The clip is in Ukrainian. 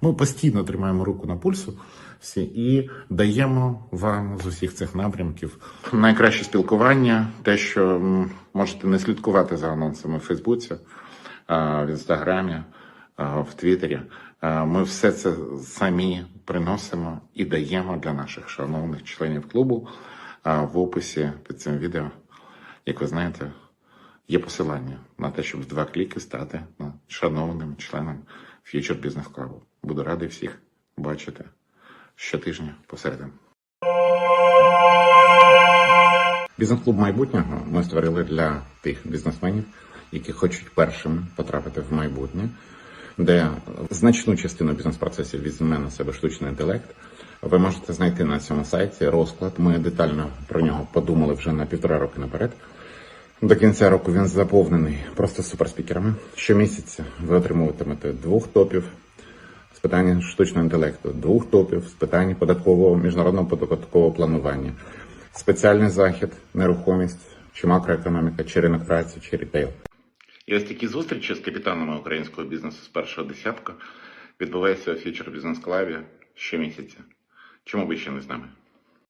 Ми постійно тримаємо руку на пульсу всі і даємо вам з усіх цих напрямків найкраще спілкування, те, що можете не слідкувати за анонсами в Фейсбуці, в інстаграмі, в Твіттері. Ми все це самі приносимо і даємо для наших шановних членів клубу. В описі під цим відео, як ви знаєте, є посилання на те, щоб в два кліки стати ну, шановним членом Future Business Club. Буду радий всіх бачити щотижня посередині. Бізнес-клуб майбутнього ми створили для тих бізнесменів, які хочуть першими потрапити в майбутнє, де значну частину бізнес-процесів візьме на себе штучний інтелект. Ви можете знайти на цьому сайті розклад. Ми детально про нього подумали вже на півтора роки наперед. До кінця року він заповнений просто суперспікерами. Щомісяця ви отримуватимете двох топів з питання штучного інтелекту, двох топів з питань податкового міжнародного податкового планування, спеціальний захід, нерухомість, чи макроекономіка, чи ринок праці, чи рітейл. І ось такі зустрічі з капітанами українського бізнесу з першого десятка відбуваються у Future Business Club щомісяця. Чому ви ще не з нами?